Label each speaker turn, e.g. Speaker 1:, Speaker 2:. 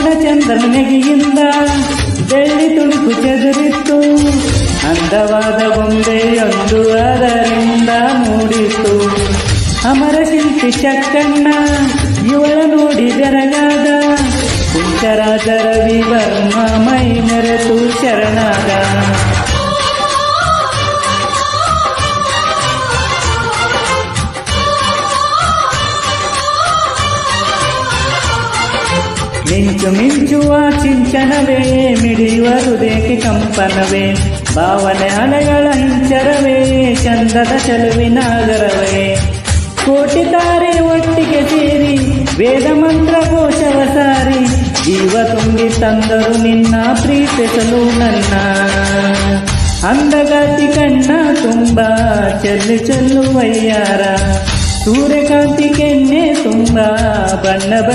Speaker 1: ಪೂರ್ಣಚಂದ್ರನ ನೆಗೆಯಿಂದ ಬೆಳ್ಳಿ ತುಣುಕು ಚದುರಿತ್ತು. ಅಂದವಾದ ಬೊಂಬೆಯೊಂದು ಅದರಿಂದ ಮೂಡಿತು ಅಮರ ಶಿಲ್ಪಿ ಚಕ್ಕಣ್ಣ ಇವಳ ನೋಡಿ ಬೆರಗಾದ. ಕುಂಚರಾಜ ರವಿ ವರ್ಮ ಮೈ ಮೆರೆತು ಶರಣಾದ. ಮಿಂಚು ಮಿಂಚುವ ಚಿಂಚನವೇ ಮಿಡಿಯುವ ಹೃದಯಕ್ಕೆ ಕಂಪನವೇ ಭಾವನೆ ಅಲೆಗಳ ಹಿಂಚರವೇ ಚಂದದ ಚೆಲುವಿನಾಗರವೇ ಕೋಟಿ ತಾರೆ ಒಟ್ಟಿಗೆ ಸೇರಿ ವೇದ ಮಂತ್ರ ಘೋಷವ ಸಾರಿ ಜೀವ ತುಂಬಿ ತಂದರು ನಿನ್ನ ಪ್ರೀತಿಸಲು ನನ್ನ ಅಂದಗಾತಿ ಕಣ್ಣ ತುಂಬ ಚೆಲ್ಲು ಚೆಲ್ಲುವಯ್ಯಾರ ಸೂರ್ಯಕಾಂತಿ ಕೆನ್ನೆ ತುಂಬ ಬಣ್ಣ ಬಣ್ಣ